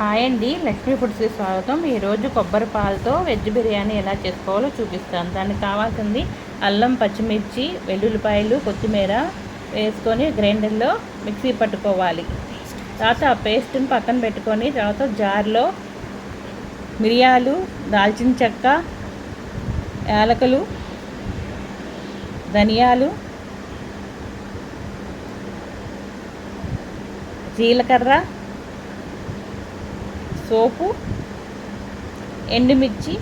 Hi అండి లక్ష్మీ ఫుడ్స్కి స్వాగతం. ఈరోజు కొబ్బరి పాలతో వెజ్ బిర్యానీ ఎలా చేసుకోవాలో చూపిస్తాను. దానికి కావాల్సింది అల్లం పచ్చిమిర్చి వెల్లుల్లిపాయలు కొత్తిమీర వేసుకొని గ్రైండర్లో మిక్సీ పట్టుకోవాలి. తర్వాత ఆ పేస్ట్ని పక్కన పెట్టుకొని తర్వాత జార్లో మిరియాలు దాల్చిన చెక్క యాలకులు ధనియాలు జీలకర్ర సోపు ఎండుమిర్చి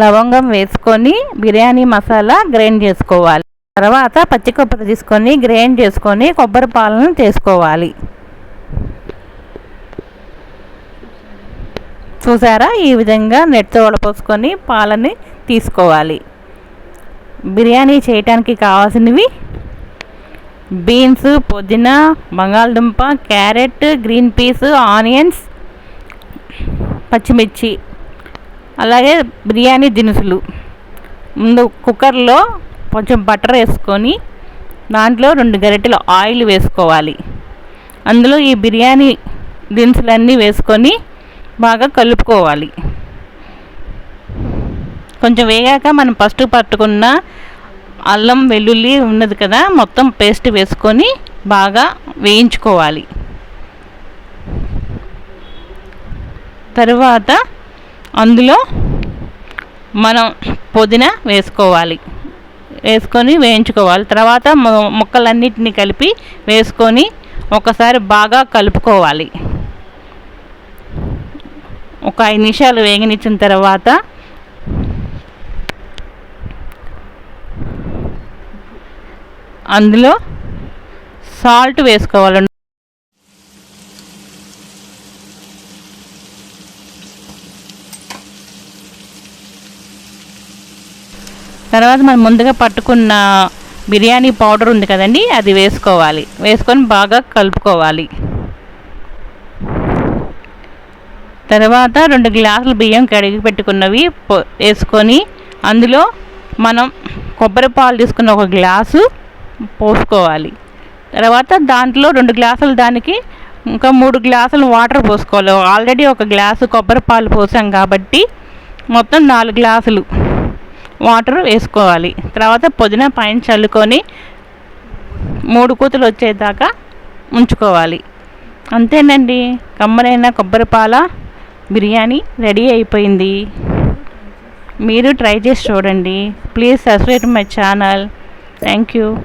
లవంగం వేసుకొని బిర్యానీ మసాలా గ్రైండ్ చేసుకోవాలి. తర్వాత పచ్చి కొబ్బరి తీసుకొని గ్రైండ్ చేసుకొని కొబ్బరి పాలను చేసుకోవాలి. చూసారా? ఈ విధంగా నెట్తో వడపోసుకొని పాలని తీసుకోవాలి. బిర్యానీ చేయటానికి కావాల్సినవి బీన్స్ పుదీనా బంగాళదుంప క్యారెట్ గ్రీన్ పీస్ ఆనియన్స్ పచ్చిమిర్చి అలాగే బిర్యానీ దినుసులు. ముందు కుక్కర్లో కొంచెం బటర్ వేసుకొని దాంట్లో రెండు గరిటెలు ఆయిల్ వేసుకోవాలి. అందులో ఈ బిర్యానీ దినుసులన్నీ వేసుకొని బాగా కలుపుకోవాలి. కొంచెం వేగాక మనం ఫస్ట్ పట్టుకున్న అల్లం వెల్లుల్లి ఉన్నది కదా మొత్తం పేస్ట్ వేసుకొని బాగా వేయించుకోవాలి. తర్వాత అందులో మనం పుదీనా వేసుకోవాలి. వేసుకొని వేయించుకోవాలి. తర్వాత ముక్కలన్నిటిని కలిపి వేసుకొని ఒకసారి బాగా కలుపుకోవాలి. ఒక ఐదు నిమిషాలు వేగనిచ్చిన తర్వాత అందులో సాల్ట్ వేసుకోవాలి తర్వాత మనం ముందుగా పట్టుకున్న బిర్యానీ పౌడర్ ఉంది కదండి అది వేసుకోవాలి. వేసుకొని బాగా కలుపుకోవాలి. తర్వాత రెండు గ్లాసులు బియ్యం కడిగి పెట్టుకున్నవి వేసుకొని అందులో మనం కొబ్బరి పాలు తీసుకున్న ఒక గ్లాసు పోసుకోవాలి. తర్వాత దాంట్లో రెండు గ్లాసులు దానికి ఇంకా మూడు గ్లాసులు వాటర్ పోసుకోవాలి. ఆల్రెడీ ఒక గ్లాసు కొబ్బరి పాలు పోసాం కాబట్టి మొత్తం నాలుగు గ్లాసులు. వాటర్ వేసుకోవాలి. తర్వాత పుదీనా పైన చల్లుకొని మూడు కూతులు వచ్చేదాకా ఉంచుకోవాలి అంతేనండి. కమ్మనైన కొబ్బరి పాల బిర్యానీ రెడీ అయిపోయింది. మీరు ట్రై చేసి చూడండి. Please subscribe my channel. Thank you.